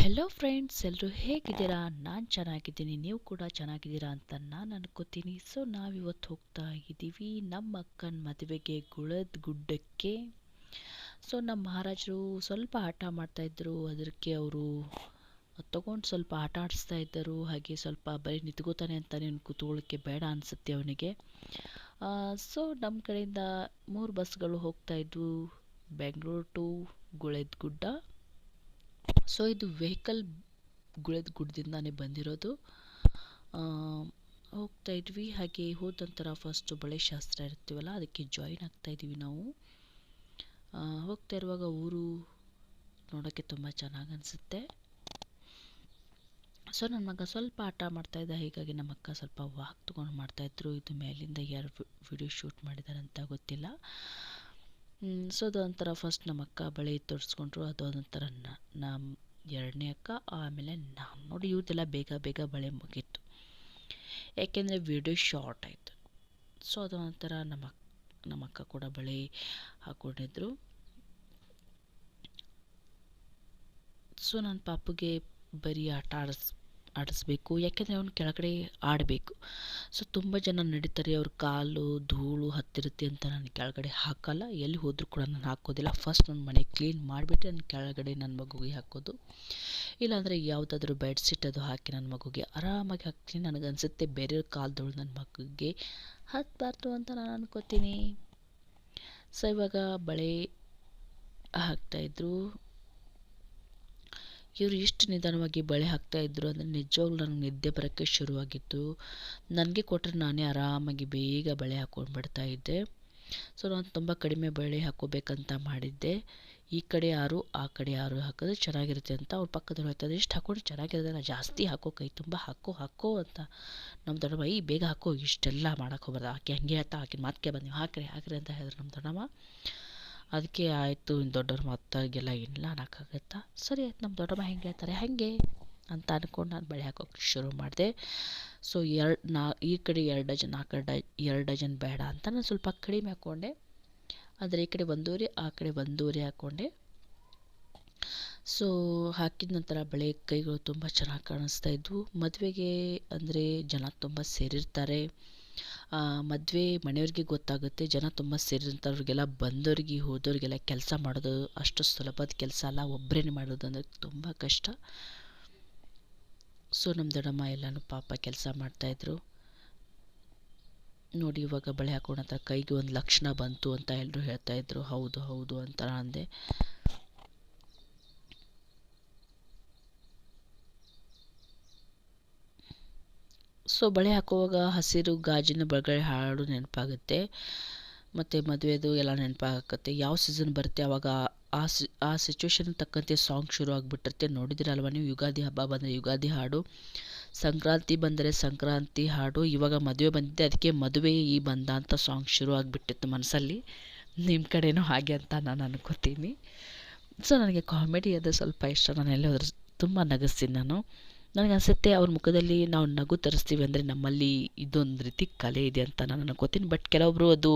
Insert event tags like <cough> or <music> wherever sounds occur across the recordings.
Hello friends ಎಲ್ಲರೂ ಹೇಗಿದ್ದೀರಾ? ನಾನು ಚೆನ್ನಾಗಿದ್ದೀನಿ, ನೀವು ಕೂಡ ಚೆನ್ನಾಗಿದ್ದೀರಾ ಅಂತ ನಾನು ಅನ್ಕೋತೀನಿ. ಸೊ ನಾವಿವತ್ತು ಹೋಗ್ತಾ ಇದ್ದೀವಿ ನಮ್ಮ ಅಕ್ಕನ ಮದುವೆಗೆ ಗುಳದ ಗುಡ್ಡಕ್ಕೆ ಸೊ ನಮ್ಮ ಮಹಾರಾಜರು ಸ್ವಲ್ಪ ಆಟ ಮಾಡ್ತಾಯಿದ್ರು ಅದಕ್ಕೆ ಅವರು ತಗೊಂಡು ಸ್ವಲ್ಪ ಆಟ ಆಡಿಸ್ತಾ ಇದ್ದರು. ಹಾಗೆ ಸ್ವಲ್ಪ ಬರೀ ನಿಂತ್ಕೋತಾನೆ ಅಂತಾನೆ ಕೂತ್ಕೊಳ್ಳೋಕ್ಕೆ ಬೇಡ ಅನಿಸುತ್ತೆ ಅವನಿಗೆ. ಸೊ ನಮ್ಮ ಕಡೆಯಿಂದ ಮೂರು ಬಸ್ಗಳು ಹೋಗ್ತಾ ಇದ್ವು. ಬೆಂಗಳೂರು ಟು ಗುಳದ ಗುಡ್ಡ ಸೊ ಇದು ವೆಹಿಕಲ್ ಗುಳೆದ ಗುಡ್ಡದಿಂದಾನೇ ಬಂದಿರೋದು. ಹೋಗ್ತಾ ಇದ್ವಿ. ಹಾಗೆ ಹೋದ ನಂತರ ಫಸ್ಟು ಬಳೆ ಶಾಸ್ತ್ರ ಇರ್ತೀವಲ್ಲ ಅದಕ್ಕೆ ಜಾಯಿನ್ ಆಗ್ತಾ ಇದ್ದೀವಿ ನಾವು. ಹೋಗ್ತಾ ಇರುವಾಗ ಊರು ನೋಡೋಕ್ಕೆ ತುಂಬ ಚೆನ್ನಾಗಿ ಅನಿಸುತ್ತೆ. ಸೊ ನನ್ನ ಮಗ ಸ್ವಲ್ಪ ಆಟ ಮಾಡ್ತಾಯಿದ್ದ ಹೀಗಾಗಿ ನಮ್ಮ ಅಕ್ಕ ಸ್ವಲ್ಪ ವಾಕ್ ತೊಗೊಂಡು ಮಾಡ್ತಾಯಿದ್ರು ಇದು ಮೇಲಿಂದ ಯಾರು ವಿಡಿಯೋ ಶೂಟ್ ಮಾಡಿದಾರಂತ ಗೊತ್ತಿಲ್ಲ. ಸೊ ಅದೊಂಥರ ಫಸ್ಟ್ ನಮ್ಮ ಅಕ್ಕ ಬಳೆ ತೋರಿಸ್ಕೊಂಡ್ರು, ಅದೊಂಥರ ನಮ್ಮ ಎರಡನೇ ಅಕ್ಕ, ಆಮೇಲೆ ನಾನು ನೋಡಿ ಇವ್ರದ್ದೆಲ್ಲ ಬೇಗ ಬೇಗ ಬಳೆ ಮುಗೀತು. ಯಾಕೆಂದರೆ ವಿಡಿಯೋ ಶಾರ್ಟ್ ಆಯಿತು. ಸೊ ಅದೊಂಥರ ನಮ್ಮ ನಮ್ಮ ಅಕ್ಕ ಕೂಡ ಬಳೆ ಹಾಕ್ಕೊಂಡಿದ್ರು ಸೊ ನನ್ನ ಪಾಪುಗೆ ಬರೀ ಆಟ ಆಡಿಸ್ ಆಡಿಸ್ಬೇಕು, ಯಾಕೆಂದರೆ ಅವನು ಕೆಳಗಡೆ ಆಡಬೇಕು. ಸೊ ತುಂಬ ಜನ ನಡೀತಾರೆ, ಅವ್ರ ಕಾಲು ಧೂಳು ಹತ್ತಿರುತ್ತೆ ಅಂತ ನಾನು ಕೆಳಗಡೆ ಹಾಕಲ್ಲ, ಎಲ್ಲಿ ಹೋದರೂ ಕೂಡ ನಾನು ಹಾಕೋದಿಲ್ಲ. ಫಸ್ಟ್ ನನ್ನ ಮನೆ ಕ್ಲೀನ್ ಮಾಡಿಬಿಟ್ಟು, ನಾನು ಕೆಳಗಡೆ ನನ್ನ ಮಗುಗೆ ಹಾಕೋದು. ಇಲ್ಲಾಂದರೆ ಯಾವುದಾದ್ರೂ ಬೆಡ್ಶೀಟ್ ಅದು ಹಾಕಿ ನನ್ನ ಮಗುಗೆ ಆರಾಮಾಗಿ ಹಾಕ್ತೀನಿ. ನನಗನ್ಸುತ್ತೆ ಬೇರೆಯವ್ರ ಕಾಲು ನನ್ನ ಮಗುಗೆ ಹತ್ತಬಾರ್ದು ಅಂತ ನಾನು ಅನ್ಕೋತೀನಿ. ಸೊ ಇವಾಗ ಬಳೆ ಹಾಕ್ತಾಯಿದ್ರು ಇವರು ಎಷ್ಟು ನಿಧಾನವಾಗಿ ಬಳೆ ಹಾಕ್ತಾ ಇದ್ದರು ಅಂದರೆ ನಿಜವಾಗ್ಲೂ ನನಗೆ ನಿದ್ದೆ ಬರೋಕ್ಕೆ ಶುರುವಾಗಿತ್ತು. ನನಗೆ ಕೊಟ್ಟರೆ ನಾನೇ ಆರಾಮಾಗಿ ಬೇಗ ಬಳೆ ಹಾಕ್ಕೊಂಡು ಇದ್ದೆ. ಸೊ ನಾನು ತುಂಬ ಕಡಿಮೆ ಬಳೆ ಹಾಕೋಬೇಕಂತ ಮಾಡಿದ್ದೆ. ಈ ಕಡೆ ಯಾರು, ಆ ಕಡೆ ಯಾರು ಹಾಕಿದ್ರೆ ಚೆನ್ನಾಗಿರುತ್ತೆ ಅಂತ ಅವ್ರ ಪಕ್ಕದವ್ರು ಹೇಳ್ತಾರೆ ಎಷ್ಟು ಹಾಕೊಂಡು ನಾನು ಜಾಸ್ತಿ ಹಾಕೋ, ಕೈ ತುಂಬ ಹಾಕೋ ಹಾಕೋ ಅಂತ. ನಮ್ಮ ದೊಡ್ಡಮ್ಮ ಈ ಬೇಗ ಹಾಕೋ, ಇಷ್ಟೆಲ್ಲ ಮಾಡೋಕ್ಕೆ ಹೋಗ್ಬಾರ್ದು. ಆಕೆ ಹಂಗೆ ಅಂತ ಆಕೆ ಮಾತಿಗೆ ಬಂದು ಹಾಕ್ರಿ ಹಾಕ್ರಿ ಅಂತ ಹೇಳಿದ್ರು ನಮ್ಮ ದೊಡ್ಡಮ್ಮ. ಅದಕ್ಕೆ ಆಯಿತು, ಇನ್ನು ದೊಡ್ಡವ್ರ ಮಾತಾಗೆಲ್ಲ ಇಲ್ಲ ಅನ್ನೋಕ್ಕಾಗತ್ತಾ? ಸರಿ ಆಯ್ತು, ನಮ್ಮ ದೊಡ್ಡಮ್ಮ ಹೆಂಗೆ ಹೇಳ್ತಾರೆ, ಹಾಗೆ ಅಂತ ಅಂದ್ಕೊಂಡು ನಾನು ಬಳೆ ಹಾಕೋಕ್ಕೆ ಶುರು ಮಾಡಿದೆ. ಸೊ ಎರಡು ನಾ, ಈ ಕಡೆ ಎರಡು ಡಜನ್, ಆ ಕಡೆ ಎರಡು ಡಜನ್ ಬೇಡ ಅಂತ ನಾನು ಸ್ವಲ್ಪ ಕಡಿಮೆ ಹಾಕ್ಕೊಂಡೆ ಆದರೆ ಈ ಕಡೆ ಒಂದೂರಿ ಆ ಕಡೆ ಒಂದೂರಿ ಹಾಕ್ಕೊಂಡೆ ಸೊ ಹಾಕಿದ ನಂತರ ಬಳೆ ಕೈಗಳು ತುಂಬ ಚೆನ್ನಾಗಿ ಕಾಣಿಸ್ತಾ ಇದ್ವು. ಮದುವೆಗೆ ಅಂದರೆ ಜನ ತುಂಬ ಸೇರಿರ್ತಾರೆ. ಮದುವೆ ಮನೆಯವ್ರಿಗೆ ಗೊತ್ತಾಗುತ್ತೆ, ಜನ ತುಂಬ ಸೇರಿದಂಥವ್ರಿಗೆಲ್ಲ ಬಂದವ್ರಿಗೆ, ಹೋದವ್ರಿಗೆಲ್ಲ ಕೆಲಸ ಮಾಡೋದು ಅಷ್ಟು ಸುಲಭದ ಕೆಲಸ ಅಲ್ಲ ಒಬ್ಬರೇ ಮಾಡೋದು ಅಂದರೆ ತುಂಬ ಕಷ್ಟ. ಸೊ ನಮ್ಮ ದೊಡ್ಡಮ್ಮ ಎಲ್ಲನೂ ಪಾಪ ಕೆಲಸ ಮಾಡ್ತಾಯಿದ್ರು ನೋಡಿ, ಇವಾಗ ಬಳೆ ಹಾಕೋಣ ಕೈಗೆ ಒಂದು ಲಕ್ಷಣ ಬಂತು ಅಂತ ಎಲ್ಲರೂ ಹೇಳ್ತಾಯಿದ್ರು ಹೌದು ಹೌದು ಅಂತ ಅಂದೆ. ಸೊ ಬಳೆ ಹಾಕುವಾಗ ಹಸಿರು ಗಾಜಿನ ಬಳೆ ಹಾಡು ನೆನಪಾಗುತ್ತೆ. ಮತ್ತು ಮದುವೆದು ಎಲ್ಲ ನೆನಪಾಗುತ್ತೆ. ಯಾವ ಸೀಸನ್ ಬರುತ್ತೆ ಆವಾಗ ಆ ಸಿ, ಆ ಸಿಚುವೇಶನ್ ತಕ್ಕಂತೆ ಸಾಂಗ್ ಶುರು ಆಗಿಬಿಟ್ಟಿರುತ್ತೆ. ನೋಡಿದಿರಲ್ವ ನೀವು? ಯುಗಾದಿ ಹಬ್ಬ ಬಂದರೆ ಯುಗಾದಿ ಹಾಡು, ಸಂಕ್ರಾಂತಿ ಬಂದರೆ ಸಂಕ್ರಾಂತಿ ಹಾಡು, ಇವಾಗ ಮದುವೆ ಬಂದಿದೆ, ಅದಕ್ಕೆ ಮದುವೆ ಈ ಬಂದ ಅಂತ ಸಾಂಗ್ ಶುರು ಆಗಿಬಿಟ್ಟಿತ್ತು ಮನಸ್ಸಲ್ಲಿ. ನಿಮ್ಮ ಕಡೆನೂ ಹಾಗೆ ಅಂತ ನಾನು ಅನ್ಕೋತೀನಿ. ಸೊ ನನಗೆ ಕಾಮಿಡಿ ಅದು ಸ್ವಲ್ಪ ಇಷ್ಟ. ನಾನು ಎಲ್ಲೋದ್ರ ತುಂಬ ನಗಿಸ್ತೀನಿ ನಾನು. ನನಗೆ ಅನಿಸುತ್ತೆ ಅವ್ರ ಮುಖದಲ್ಲಿ ನಾವು ನಗು ತರಿಸ್ತೀವಿ ಅಂದರೆ ನಮ್ಮಲ್ಲಿ ಇದೊಂದು ರೀತಿ ಕಲೆ ಇದೆ ಅಂತ ನಾನು ಅನ್ಕೋತೀನಿ ಬಟ್ ಕೆಲವೊಬ್ಬರು ಅದು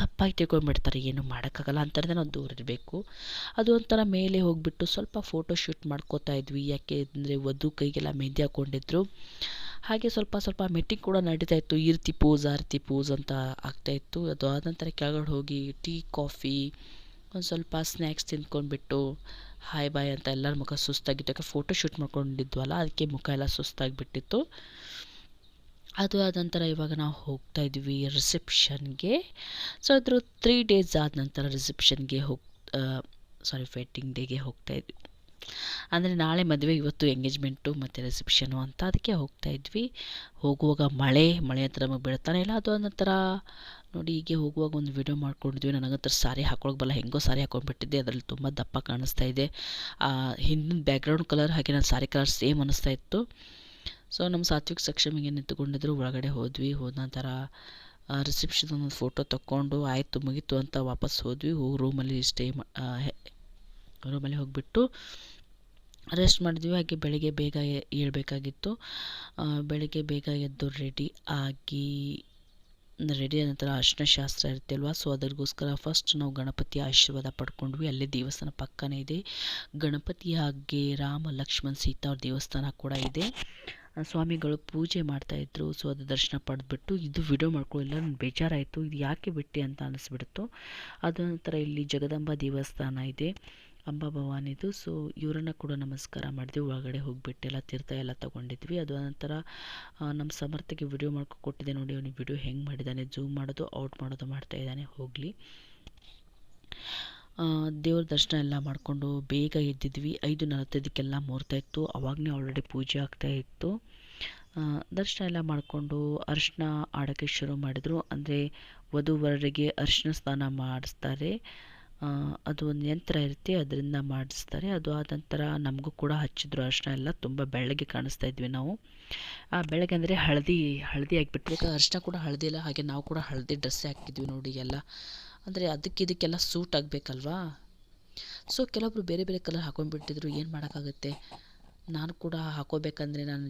ತಪ್ಪಾಗಿ ತಿಳ್ಕೊಂಡ್ಬಿಡ್ತಾರೆ ಏನು ಮಾಡೋಕ್ಕಾಗಲ್ಲ ಅಂತಂದರೆ ನಾವು ದೂರ ಇರಬೇಕು. ಅದು ಒಂಥರ ಮೇಲೆ ಹೋಗಿಬಿಟ್ಟು ಸ್ವಲ್ಪ ಫೋಟೋ ಶೂಟ್ ಮಾಡ್ಕೋತಾ ಇದ್ವಿ. ಯಾಕೆ ಅಂದರೆ ವಧು ಕೈಗೆಲ್ಲ ಮೆಹಂದಿ ಹಾಕ್ಕೊಂಡಿದ್ರು ಹಾಗೆ ಸ್ವಲ್ಪ ಸ್ವಲ್ಪ ಮೀಟಿಂಗ್ ಕೂಡ ನಡೀತಾ ಇತ್ತು. ಈ ರೀತಿ ಪೋಸ್ ಆ ರೀತಿ ಅಂತ ಆಗ್ತಾಯಿತ್ತು ಅದು ಆದ ನಂತರ ಕೆಳಗಡೆ ಹೋಗಿ ಟೀ, ಕಾಫಿ ಒಂದು ಸ್ವಲ್ಪ ಸ್ನ್ಯಾಕ್ಸ್ ತಿಂದ್ಕೊಂಡ್ಬಿಟ್ಟು ಹಾಯ್ ಬಾಯ್ ಅಂತ ಎಲ್ಲರ ಮುಖ ಸುಸ್ತಾಗಿತ್ತು. ಯಾಕೆ ಫೋಟೋ ಶೂಟ್ ಮಾಡ್ಕೊಂಡಿದ್ವಲ್ಲ, ಅದಕ್ಕೆ ಮುಖ ಎಲ್ಲ ಸುಸ್ತಾಗಿಬಿಟ್ಟಿತ್ತು. ಅದು ಆದ ನಂತರ ಇವಾಗ ನಾವು ಹೋಗ್ತಾ ಇದ್ವಿ ರಿಸೆಪ್ಷನ್ಗೆ ಸೊ ಅದ್ರ ತ್ರೀ ಡೇಸ್ ಆದ ನಂತರ ರಿಸೆಪ್ಷನ್ಗೆ ಹೋಗ್ ಸಾರಿ ವೆಡ್ಡಿಂಗ್ ಡೇಗೆ ಹೋಗ್ತಾ ಇದ್ವಿ. ಅಂದರೆ ನಾಳೆ ಮದುವೆ, ಇವತ್ತು ಎಂಗೇಜ್ಮೆಂಟು ಮತ್ತು ರಿಸೆಪ್ಷನು ಅಂತ ಅದಕ್ಕೆ ಹೋಗ್ತಾ ಇದ್ವಿ. ಹೋಗುವಾಗ ಮಳೆ ಮಳೆ ಹತ್ರ ನಮಗೆ ಬೀಳ್ತಾನೆ ಇಲ್ಲ. ಅದು ನಂತರ ನೋಡಿ ಹೀಗೆ ಹೋಗುವಾಗ ಒಂದು ವಿಡಿಯೋ ಮಾಡ್ಕೊಂಡಿದ್ವಿ. ನನಗಂತರ ಸಾರಿ ಹಾಕೊಳಕ್ಕೆ ಬಲ್ಲ ಹೆಂಗೋ ಸಾರಿ ಹಾಕೊಂಡ್ಬಿಟ್ಟಿದ್ದೆ. ಅದರಲ್ಲಿ ತುಂಬ ದಪ್ಪ ಕಾಣಿಸ್ತಾ ಇದೆ. ಹಿಂದಿನ ಬ್ಯಾಕ್ಗ್ರೌಂಡ್ ಕಲರ್ ಹಾಗೆ ನಾನು ಸಾರಿ ಕಲರ್ ಸೇಮ್ ಅನ್ನಿಸ್ತಾ ಇತ್ತು. ಸೊ ನಮ್ಮ ಸಾತ್ವಿಕ್ ಸಕ್ಷಮಿಗೆ ನಿಂತುಕೊಂಡಿದ್ರು, ಒಳಗಡೆ ಹೋದ್ವಿ. ಹೋದ ನಂತರ ರಿಸೆಪ್ಷನ್ ಒಂದು ಫೋಟೋ ತಕ್ಕೊಂಡು ಆಯಿತು, ಮುಗೀತು ಅಂತ ವಾಪಸ್ ಹೋದ್ವಿ. ಹೋಗಿ ರೂಮಲ್ಲಿ ಸ್ಟೇ ರೂಮಲ್ಲಿ ಹೋಗಿಬಿಟ್ಟು ರೆಸ್ಟ್ ಮಾಡಿದ್ವಿ. ಹಾಗೆ ಬೆಳಗ್ಗೆ ಬೇಗ ಏಳಬೇಕಾಗಿತ್ತು. ಬೆಳಗ್ಗೆ ಬೇಗ ಎದ್ದು ರೆಡಿ ಆಗಿ ರೆಡಿ ಆದ ನಂತರ ಅರ್ಶಿನ ಶಾಸ್ತ್ರ ಇರುತ್ತೆ ಅಲ್ವಾ? ಸೊ ಅದರಿಗೋಸ್ಕರ ಫಸ್ಟ್ ನಾವು ಗಣಪತಿಯ ಆಶೀರ್ವಾದ ಪಡ್ಕೊಂಡ್ವಿ. ಅಲ್ಲೇ ದೇವಸ್ಥಾನ ಪಕ್ಕನೇ ಇದೆ. ಗಣಪತಿ ಹಾಗೆ ರಾಮ, ಲಕ್ಷ್ಮಣ್, ಸೀತಾ ಅವ್ರ ದೇವಸ್ಥಾನ ಕೂಡ ಇದೆ. ಸ್ವಾಮಿಗಳು ಪೂಜೆ ಮಾಡ್ತಾಯಿದ್ರು ಸೊ ಅದು ದರ್ಶನ ಪಡೆದ್ಬಿಟ್ಟು ಇದು ವಿಡಿಯೋ ಮಾಡ್ಕೊಳ್ಳಿಲ್ಲ ನನಗೆ ಬೇಜಾರಾಯಿತು. ಇದು ಯಾಕೆ ಬಿಟ್ಟೆ ಅಂತ ಅನಿಸ್ಬಿಡ್ತು. ಅದ ನಂತರ ಇಲ್ಲಿ ಜಗದಂಬ ದೇವಸ್ಥಾನ ಇದೆ. ಅಂಬಾ ಭವಾನಿದು ಸೊ ಇವರನ್ನ ಕೂಡ ನಮಸ್ಕಾರ ಮಾಡಿದ್ವಿ ಒಳಗಡೆ ಹೋಗಿಬಿಟ್ಟು ಎಲ್ಲ ತೀರ್ಥ ಎಲ್ಲ ತೊಗೊಂಡಿದ್ವಿ. ಅದು ನಂತರ ನಮ್ಮ ಸಮರ್ಥಕ್ಕೆ ವಿಡಿಯೋ ಮಾಡ್ಕೊ ಕೊಟ್ಟಿದ್ದೆ ನೋಡಿ. ಅವನು ವಿಡಿಯೋ ಹೆಂಗೆ ಮಾಡಿದ್ದಾನೆ ಜೂಮ್ ಮಾಡೋದು ಔಟ್ ಮಾಡೋದು ಮಾಡ್ತಾ ಇದ್ದಾನೆ. ಹೋಗಲಿ. ದೇವ್ರ ದರ್ಶನ ಎಲ್ಲ ಮಾಡಿಕೊಂಡು ಬೇಗ ಎದ್ದಿದ್ವಿ. ಐದು ನಲವತ್ತೈದಕ್ಕೆಲ್ಲ ಮುಹೂರ್ತ ಇತ್ತು. ಅವಾಗಲೇ ಆಲ್ರೆಡಿ ಪೂಜೆ ಆಗ್ತಾ ಇತ್ತು. ದರ್ಶನ ಎಲ್ಲ ಮಾಡಿಕೊಂಡು ಅರ್ಶನ ಆಡೋಕ್ಕೆ ಶುರು ಮಾಡಿದರು. ಅಂದರೆ ವಧುವರರಿಗೆ ಅರಿಶಿನ ಸ್ನಾನ ಮಾಡಿಸ್ತಾರೆ. ಅದು ಒಂದು ಯಂತ್ರ ಇರುತ್ತೆ, ಅದರಿಂದ ಮಾಡಿಸ್ತಾರೆ. ಅದು ಆದ ನಂತರ ನಮಗೂ ಕೂಡ ಹಚ್ಚಿದ್ರು. ಅರಿಶಿನ ಎಲ್ಲ ತುಂಬ ಬೆಳ್ಳಗೆ ಕಾಣಿಸ್ತಾ ಇದ್ವಿ ನಾವು. ಆ ಬೆಳಗ್ಗೆ ಅಂದರೆ ಹಳದಿ ಹಳದಿ ಆಗಿಬಿಟ್ರೆ ಅರಿಶಿನ ಕೂಡ ಹಳದಿ ಇಲ್ಲ ಹಾಗೆ ನಾವು ಕೂಡ ಹಳದಿ ಡ್ರೆಸ್ಸೇ ಹಾಕಿದ್ವಿ ನೋಡಿ ಎಲ್ಲ. ಅಂದರೆ ಅದಕ್ಕೆ ಇದಕ್ಕೆಲ್ಲ ಸೂಟ್ ಆಗಬೇಕಲ್ವಾ? ಸೊ ಕೆಲವೊಬ್ರು ಬೇರೆ ಬೇರೆ ಕಲರ್ ಹಾಕೊಂಡ್ಬಿಟ್ಟಿದ್ರು, ಏನು ಮಾಡೋಕ್ಕಾಗುತ್ತೆ? ನಾನು ಕೂಡ ಹಾಕೋಬೇಕಂದ್ರೆ ನಾನು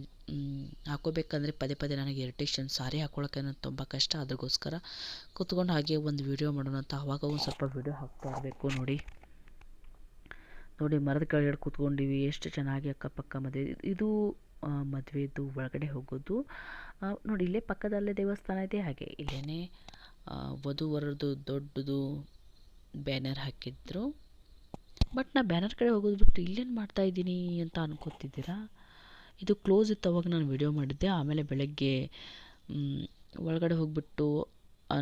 ಹಾಕೋಬೇಕಂದ್ರೆ ಪದೇ ಪದೇ ನನಗೆ ಇರಿಟೇಷನ್ ಸಾರಿ ಹಾಕೊಳ್ಳೋಕೆ ನನಗೆ ತುಂಬ ಕಷ್ಟ. ಅದಕ್ಕೋಸ್ಕರ ಕೂತ್ಕೊಂಡು ಹಾಗೆ ಒಂದು ವಿಡಿಯೋ ಮಾಡೋಣ ಅಂತ ಆವಾಗ ಒಂದು ಸ್ವಲ್ಪ ವಿಡಿಯೋ ಹಾಕ್ತಾ ಇರಬೇಕು ನೋಡಿ. ನೋಡಿ, ಮರದ ಕೆಳಗಡೆ ಕೂತ್ಕೊಂಡಿವಿ, ಎಷ್ಟು ಚೆನ್ನಾಗಿ ಅಕ್ಕಪಕ್ಕ ಮದುವೆ, ಇದು ಮದುವೆದು ಒಳಗಡೆ ಹೋಗೋದು. ನೋಡಿ, ಇಲ್ಲೇ ಪಕ್ಕದಲ್ಲೇ ದೇವಸ್ಥಾನ ಇದೆ, ಹಾಗೆ ಇಲ್ಲೇ ವಧುವರದು ದೊಡ್ಡದು ಬ್ಯಾನರ್ ಹಾಕಿದ್ರು. ಬಟ್ ನಾ ಬ್ಯಾನರ್ ಕಡೆ ಹೋಗೋದು ಬಿಟ್ಟು ಇಲ್ಲೇನು ಮಾಡ್ತಾ ಇದ್ದೀನಿ ಅಂತ ಅನ್ಕೋತಿದ್ದೀರಾ? ಇದು ಕ್ಲೋಸ್ ಇತ್ತು, ಅವಾಗ ನಾನು ವಿಡಿಯೋ ಮಾಡಿದ್ದೆ. ಆಮೇಲೆ ಬೆಳಗ್ಗೆ ಒಳಗಡೆ ಹೋಗಿಬಿಟ್ಟು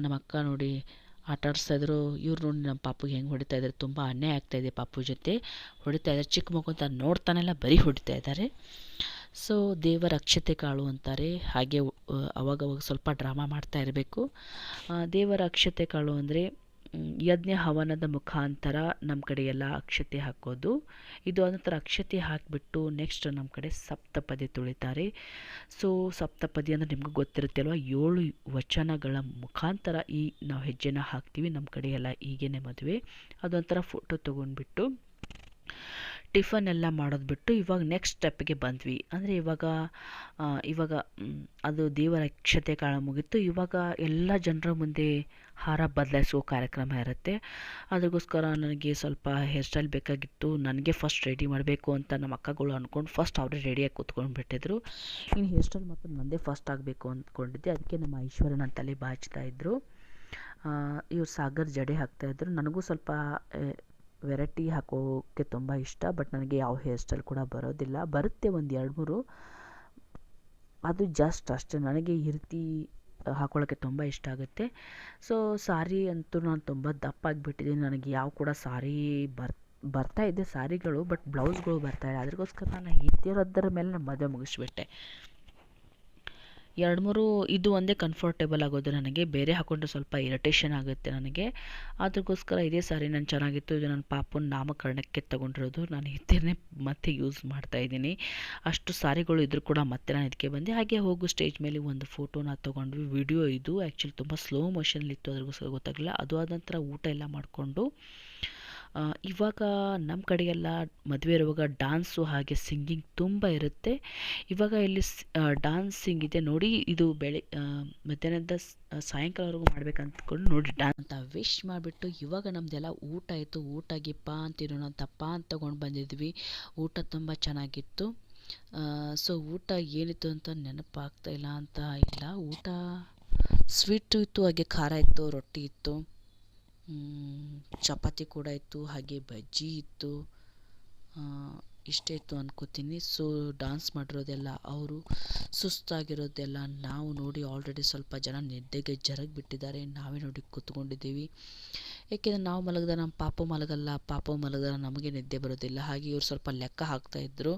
ನಮ್ಮ ಅಕ್ಕ ನೋಡಿ ಆಟ ಆಡಿಸ್ತಾ ಇದ್ರು. ಇವ್ರು ನೋಡಿ ನಮ್ಮ ಪಾಪುಗೆ ಹೆಂಗೆ ಹೊಡಿತಾ ಇದ್ದಾರೆ ತುಂಬ ಅನ್ಯಾಯ ಆಗ್ತಾ ಇದೆ ಪಾಪು ಜೊತೆ. ಹೊಡಿತಾ ಇದ್ದಾರೆ ಚಿಕ್ಕ ಮಗು ಅಂತ ನೋಡ್ತಾನೆಲ್ಲ ಬರೀ ಹೊಡಿತಾ ಇದ್ದಾರೆ ಸೊ ದೇವರ ಅಕ್ಷತೆ ಕಾಳು ಅಂತಾರೆ. ಹಾಗೆ ಅವಾಗವಾಗ ಸ್ವಲ್ಪ ಡ್ರಾಮಾ ಮಾಡ್ತಾ ಇರಬೇಕು. ದೇವರ ಅಕ್ಷತೆ ಕಾಳು ಅಂದರೆ ಯಜ್ಞ ಹವನದ ಮುಖಾಂತರ ನಮ್ಮ ಕಡೆ ಎಲ್ಲ ಅಕ್ಷತೆ ಹಾಕೋದು. ಇದು ಅನಂತರ ಅಕ್ಷತೆ ಹಾಕಿಬಿಟ್ಟು ನೆಕ್ಸ್ಟ್ ನಮ್ಮ ಕಡೆ ಸಪ್ತಪದಿ ತುಳಿತಾರೆ. ಸೊ ಸಪ್ತಪದಿ ಅಂದರೆ ನಿಮ್ಗೆ ಗೊತ್ತಿರುತ್ತೆ ಅಲ್ವಾ? ಏಳು ವಚನಗಳ ಮುಖಾಂತರ ಈ ನಾವು ಹೆಜ್ಜೆನ ಹಾಕ್ತೀವಿ ನಮ್ಮ ಕಡೆ ಎಲ್ಲ ಈಗೇನೆ ಮದುವೆ. ಅದೊಂಥರ ಫೋಟೋ ತೊಗೊಂಡ್ಬಿಟ್ಟು ಟಿಫನ್ ಎಲ್ಲ ಮಾಡೋದು ಬಿಟ್ಟು ಇವಾಗ ನೆಕ್ಸ್ಟ್ ಸ್ಟೆಪ್ಗೆ ಬಂದ್ವಿ. ಅಂದರೆ ಇವಾಗ ಇವಾಗ ಅದು ದೇವರ ಅಕ್ಷತೆ ಕಾಲ ಮುಗೀತು ಇವಾಗ ಎಲ್ಲ ಜನರ ಮುಂದೆ ಹಾರ ಬದಲಾಯಿಸೋ ಕಾರ್ಯಕ್ರಮ ಇರುತ್ತೆ. ಅದಕ್ಕೋಸ್ಕರ ನನಗೆ ಸ್ವಲ್ಪ ಹೇರ್ ಸ್ಟೈಲ್ ಬೇಕಾಗಿತ್ತು. ನನಗೆ ಫಸ್ಟ್ ರೆಡಿ ಮಾಡಬೇಕು ಅಂತ ನಮ್ಮ ಅಕ್ಕಗಳು ಅಂದ್ಕೊಂಡು ಫಸ್ಟ್ ಅವರೇ ರೆಡಿಯಾಗಿ ಕೂತ್ಕೊಂಡು ಬಿಟ್ಟಿದ್ರು. ಇನ್ನು ಹೇರ್ ಸ್ಟೈಲ್ ಮಾತ್ರ ನನ್ನದೇ ಫಸ್ಟ್ ಆಗಬೇಕು ಅಂದ್ಕೊಂಡಿದ್ದೆ ಅದಕ್ಕೆ ನಮ್ಮ ಐಶ್ವರ್ಯ ನನ್ನ ತಲೆ ಬಾಚ್ತಾ ಇದ್ದರು ಇವ್ರು ಸಾಗರ್ ಜಡೆ ಹಾಕ್ತಾಯಿದ್ರು ನನಗೂ ಸ್ವಲ್ಪ ವೆರೈಟಿ ಹಾಕೋಕ್ಕೆ ತುಂಬ ಇಷ್ಟ, ಬಟ್ ನನಗೆ ಯಾವ ಹೇರ್ ಸ್ಟೈಲ್ ಕೂಡ ಬರೋದಿಲ್ಲ. ಬರುತ್ತೆ ಒಂದು ಎರಡು ಮೂರು. ಅದು ಜಸ್ಟ್ ಅಷ್ಟೇ. ನನಗೆ ಈ ರೀತಿ ಹಾಕೊಳ್ಳೋಕ್ಕೆ ತುಂಬ ಇಷ್ಟ ಆಗುತ್ತೆ. ಸೊ ಸಾರಿ ಅಂತೂ ನಾನು ತುಂಬ ದಪ್ಪ ಆಗಿಬಿಟ್ಟಿದ್ದೀನಿ. ನನಗೆ ಯಾವ ಕೂಡ ಸಾರಿ ಬರ್, ಬರ್ತಾ ಇದೆ ಸಾರಿಗಳು ಬಟ್ ಬ್ಲೌಸ್ಗಳು ಬರ್ತಾ ಇದೆ ಅದಕ್ಕೋಸ್ಕರ ನಾನು ಇದ್ದಿರೋದರ ಮೇಲೆ ನಾನು ಮದುವೆ ಮುಗಿಸ್ಬಿಟ್ಟೆ. ಎರಡು ಮೂರು ಇದು ಒಂದೇ ಕಂಫರ್ಟೇಬಲ್ ಆಗೋದು ನನಗೆ. ಬೇರೆ ಹಾಕೊಂಡ್ರೆ ಸ್ವಲ್ಪ ಇರಿಟೇಷನ್ ಆಗುತ್ತೆ ನನಗೆ. ಅದಕ್ಕೋಸ್ಕರ ಇದೇ ಸಾರಿ ನಾನು ಚೆನ್ನಾಗಿತ್ತು. ಇದು ನನ್ನ ಪಾಪನ ನಾಮಕರಣಕ್ಕೆ ತಗೊಂಡಿರೋದು. ನಾನು ಇದನ್ನೇ ಮತ್ತೆ ಯೂಸ್ ಮಾಡ್ತಾ ಇದ್ದೀನಿ. ಅಷ್ಟು ಸಾರಿಗಳು ಇದ್ರೂ ಕೂಡ ಮತ್ತೆ ನಾನು ಇದಕ್ಕೆ ಬಂದೆ. ಹಾಗೆ ಹೋಗು ಸ್ಟೇಜ್ ಮೇಲೆ ಒಂದು ಫೋಟೋನ ತೊಗೊಂಡ್ವಿ. ವಿಡಿಯೋ ಇದು. ಆ್ಯಕ್ಚುಲಿ ತುಂಬ ಸ್ಲೋ ಮೋಷನಲ್ಲಿತ್ತು ಅದಕ್ಕೋಸ್ಕರ ಗೊತ್ತಾಗಲಿಲ್ಲ. ಅದು ಆದ ನಂತರ ಊಟ ಎಲ್ಲ ಮಾಡಿಕೊಂಡು ಇವಾಗ ನಮ್ಮ ಕಡೆ ಎಲ್ಲ ಮದುವೆ ಇರುವಾಗ ಡಾನ್ಸು ಹಾಗೆ ಸಿಂಗಿಂಗ್ ತುಂಬ ಇರುತ್ತೆ. ಇವಾಗ ಇಲ್ಲಿ ಡಾನ್ಸಿಂಗ್ ಇದೆ ನೋಡಿ, ಇದು ಬೆಳೆ ಮಧ್ಯಾಹ್ನದ ಸ್- ಮಾಡ್ಬೇಕು ಸಾಯಂಕಾಲವರೆಗೂ ಮಾಡ್ಬೇಕಂತ್ಕೊಂಡು ನೋಡಿ ಡಾನ್ಸ್ ಅಂತ ವಿಶ್ ಮಾಡಿಬಿಟ್ಟು ಇವಾಗ ನಮ್ಮದೆಲ್ಲ ಊಟ ಆಯಿತು. ಊಟ ಗಿಪ್ಪ ಅಂತಿರೋಣ ತಪ್ಪ ಅಂತ ತಗೊಂಡು ಬಂದಿದ್ವಿ. ಊಟ ತುಂಬ ಚೆನ್ನಾಗಿತ್ತು. ಸೊ ಊಟ ಏನಿತ್ತು ಅಂತ ನೆನಪಾಗ್ತಾ ಇಲ್ಲ ಅಂತ ಇಲ್ಲ. ಊಟ ಸ್ವೀಟು ಇತ್ತು, ಹಾಗೆ ಖಾರ ಇತ್ತು, ರೊಟ್ಟಿ ಇತ್ತು. ಚಪಾತಿ ಕೂಡ ಇತ್ತು, ಹಾಗೆ ಬಜ್ಜಿ ಇತ್ತು. ಇಷ್ಟೇ ಇತ್ತು ಅಂದ್ಕೋತೀನಿ ಸೊ ಡಾನ್ಸ್ ಮಾಡಿರೋದೆಲ್ಲ, ಅವರು ಸುಸ್ತಾಗಿರೋದೆಲ್ಲ ನಾವು ನೋಡಿ ಆಲ್ರೆಡಿ ಸ್ವಲ್ಪ ಜನ ನಿದ್ದೆಗೆ ಜರಗಿಬಿಟ್ಟಿದ್ದಾರೆ. ನಾವೇ ನೋಡಿ ಕೂತ್ಕೊಂಡಿದ್ದೀವಿ. ಏಕೆಂದರೆ ನಾವು ಮಲಗಿದ ನಮ್ಮ ಪಾಪ ಮಲಗಲ್ಲ, ಪಾಪ ಮಲಗದ ನಮಗೆ ನಿದ್ದೆ ಬರೋದಿಲ್ಲ. ಹಾಗೆ ಇವರು ಸ್ವಲ್ಪ ಲೆಕ್ಕ ಹಾಕ್ತಾಯಿದ್ರು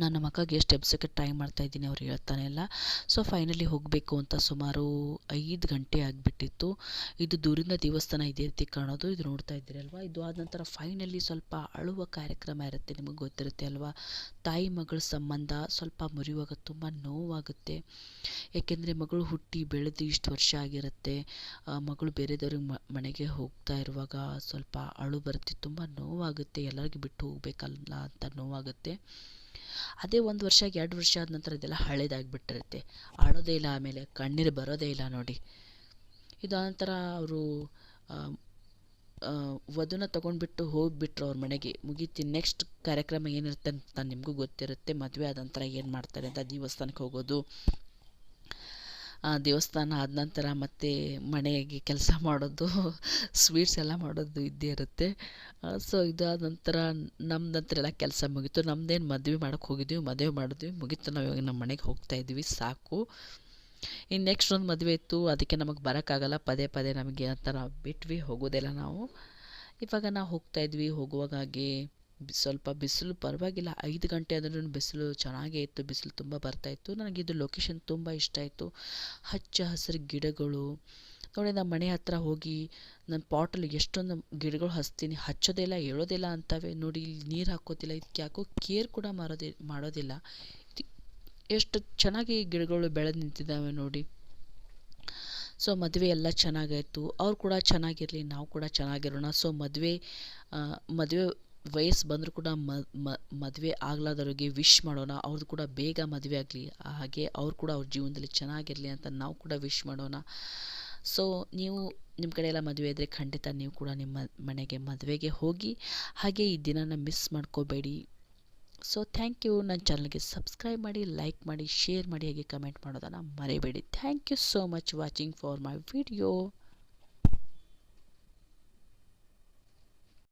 ನಾನು ನಮ್ಮ ಎಷ್ಟು ಎಬ್ಸೋಕ್ಕೆ ಟ್ರೈ ಮಾಡ್ತಾ ಇದ್ದೀನಿ ಅವ್ರು ಹೇಳ್ತಾನೆ ಇಲ್ಲ ಸೊ ಫೈನಲಿ ಹೋಗಬೇಕು ಅಂತ ಸುಮಾರು ಐದು ಗಂಟೆ ಆಗಿಬಿಟ್ಟಿತ್ತು. ಇದು ದೂರಿಂದ ದೇವಸ್ಥಾನ ಇದೇ ರೀತಿ ಕಾಣೋದು. ಇದು ನೋಡ್ತಾ ಇದ್ದೀರಿ ಅಲ್ವಾ? ಇದು ಆದ ನಂತರ ಫೈನಲಿ ಸ್ವಲ್ಪ ಅಳುವ ಕಾರ್ಯಕ್ರಮ ಇರುತ್ತೆ ನಿಮಗೆ ಗೊತ್ತಿರುತ್ತೆ ಅಲ್ವಾ? ತಾಯಿ ಮಗಳ ಸಂಬಂಧ ಸ್ವಲ್ಪ ಮುರಿಯುವಾಗ ತುಂಬ ನೋವಾಗುತ್ತೆ. ಏಕೆಂದರೆ ಮಗಳು ಹುಟ್ಟಿ ಬೆಳೆದು ಇಷ್ಟು ವರ್ಷ ಆಗಿರುತ್ತೆ. ಮಗಳು ಬೇರೆದವ್ರಿಗೆ ಮನೆಗೆ ಹೋಗ್ತಾ ಇರುವಾಗ ಸ್ವಲ್ಪ ಅಳು ಬರುತ್ತೆ. ತುಂಬ ನೋವಾಗುತ್ತೆ. ಎಲ್ಲರಿಗೂ ಬಿಟ್ಟು ಹೋಗಬೇಕಲ್ಲ ಅಂತ ನೋವಾಗುತ್ತೆ. ಅದೇ ಒಂದು ವರ್ಷ, ಎರಡು ವರ್ಷ ಆದ ನಂತರ ಇದೆಲ್ಲ ಹಳೇದಾಗಿಬಿಟ್ಟಿರುತ್ತೆ. ಆಡೋದೇ ಇಲ್ಲ ಆಮೇಲೆ, ಕಣ್ಣೀರು ಬರೋದೇ ಇಲ್ಲ ನೋಡಿ. ಇದಾದ ಅವರು ವಧುನ ತೊಗೊಂಡ್ಬಿಟ್ಟು ಹೋಗಿಬಿಟ್ರು ಅವ್ರ ಮನೆಗೆ. ಮುಗೀತಿ ನೆಕ್ಸ್ಟ್ ಕಾರ್ಯಕ್ರಮ ಏನಿರುತ್ತೆ ಅಂತ ನಿಮಗೂ ಗೊತ್ತಿರುತ್ತೆ. ಮದುವೆ ಆದ ನಂತರ ಏನು ಮಾಡ್ತಾರೆ ಅಂತ ದೇವಸ್ಥಾನಕ್ಕೆ ಹೋಗೋದು. ದೇವಸ್ಥಾನ ಆದ ನಂತರ ಮತ್ತೆ ಮನೆಗೆ ಕೆಲಸ ಮಾಡೋದು <laughs> ಸ್ವೀಟ್ಸ್ ಎಲ್ಲ ಮಾಡೋದು ಇದ್ದೇ ಇರುತ್ತೆ. ಸೊ ಇದಾದ ನಂತರ ನಮ್ಮ ನಂತರ ಎಲ್ಲ ಕೆಲಸ ಮುಗೀತು. ನಮ್ದೇನು ಮದುವೆ ಮಾಡೋಕ್ಕೆ ಹೋಗಿದ್ವಿ, ಮದುವೆ ಮಾಡಿದ್ವಿ, ಮುಗೀತು. ನಾವು ಇವಾಗ ನಮ್ಮ ಮನೆಗೆ ಹೋಗ್ತಾ ಇದ್ವಿ ಸಾಕು. ಇನ್ನು ನೆಕ್ಸ್ಟ್ ಒಂದು ಮದುವೆ ಇತ್ತು, ಅದಕ್ಕೆ ನಮಗೆ ಬರೋಕ್ಕಾಗಲ್ಲ, ಪದೇ ಪದೇ ನಮಗೆ ಆ ಥರ ಬಿಟ್ವಿ ಹೋಗೋದೆಲ್ಲ ನಾವು. ಇವಾಗ ನಾವು ಹೋಗ್ತಾ ಇದ್ವಿ ಹೋಗುವಾಗ ಹಾಗೆ ಬಿ- ಸ್ವಲ್ಪ ಬಿಸಿಲು ಪರವಾಗಿಲ್ಲ. ಐದು ಗಂಟೆ ಆದ್ರೂ ಬಿಸಿಲು ಚೆನ್ನಾಗೇ ಇತ್ತು. ಬಿಸಿಲು ತುಂಬ ಬರ್ತಾಯಿತ್ತು ನನಗೆ ಇದು ಲೊಕೇಶನ್ ತುಂಬ ಇಷ್ಟ ಆಯಿತು. ಹಚ್ಚ ಹಸಿರು ಗಿಡಗಳು. ನೋಡಿ, ನಮ್ಮ ಮನೆ ಹತ್ರ ಹೋಗಿ ನನ್ನ ಪಾಟಲ್ಲಿ ಎಷ್ಟೊಂದು ಗಿಡಗಳು ಹಚ್ತೀನಿ. ಹಚ್ಚೋದೇ ಇಲ್ಲ ಹೇಳೋದಿಲ್ಲ ಅಂತವೆ. ನೋಡಿ, ಇಲ್ಲಿ ನೀರು ಹಾಕೋದಿಲ್ಲ. ಇದಕ್ಕೆ ಯಾಕೋ ಕೇರ್ ಕೂಡ ಮಾಡೋದಿ ಮಾಡೋದಿಲ್ಲ. ಎಷ್ಟು ಚೆನ್ನಾಗಿ ಗಿಡಗಳು ಬೆಳೆದು ನಿಂತಿದ್ದಾವೆ ನೋಡಿ. ಸೊ, ಮದುವೆ ಎಲ್ಲ ಚೆನ್ನಾಗಾಯಿತು. ಅವ್ರು ಕೂಡ ಚೆನ್ನಾಗಿರಲಿ, ನಾವು ಕೂಡ ಚೆನ್ನಾಗಿರೋಣ. ಸೊ, ಮದುವೆ ಮದುವೆ ವಯಸ್ಸು ಬಂದರೂ ಕೂಡ ಮದುವೆ ಆಗ್ಲಾದವ್ರಿಗೆ ವಿಶ್ ಮಾಡೋಣ, ಅವ್ರದ್ದು ಕೂಡ ಬೇಗ ಮದುವೆ ಆಗಲಿ, ಹಾಗೆ ಅವ್ರು ಕೂಡ ಅವ್ರ ಜೀವನದಲ್ಲಿ ಚೆನ್ನಾಗಿರಲಿ ಅಂತ ನಾವು ಕೂಡ ವಿಶ್ ಮಾಡೋಣ. ಸೊ ನೀವು ನಿಮ್ಮ ಕಡೆ ಎಲ್ಲ ಮದುವೆ ಇದ್ದರೆ ಖಂಡಿತ ನೀವು ಕೂಡ ನಿಮ್ಮ ಮನೆಗೆ ಮದುವೆಗೆ ಹೋಗಿ, ಹಾಗೆ ಈ ದಿನನ ಮಿಸ್ ಮಾಡ್ಕೋಬೇಡಿ. ಸೊ ಥ್ಯಾಂಕ್ ಯು ನನ್ನ ಚಾನಲ್ಗೆ ಸಬ್ಸ್ಕ್ರೈಬ್ ಮಾಡಿ ಲೈಕ್ ಮಾಡಿ ಶೇರ್ ಮಾಡಿ, ಹಾಗೆ ಕಮೆಂಟ್ ಮಾಡೋದನ್ನು ಮರೆಯಬೇಡಿ thank you so much watching for my video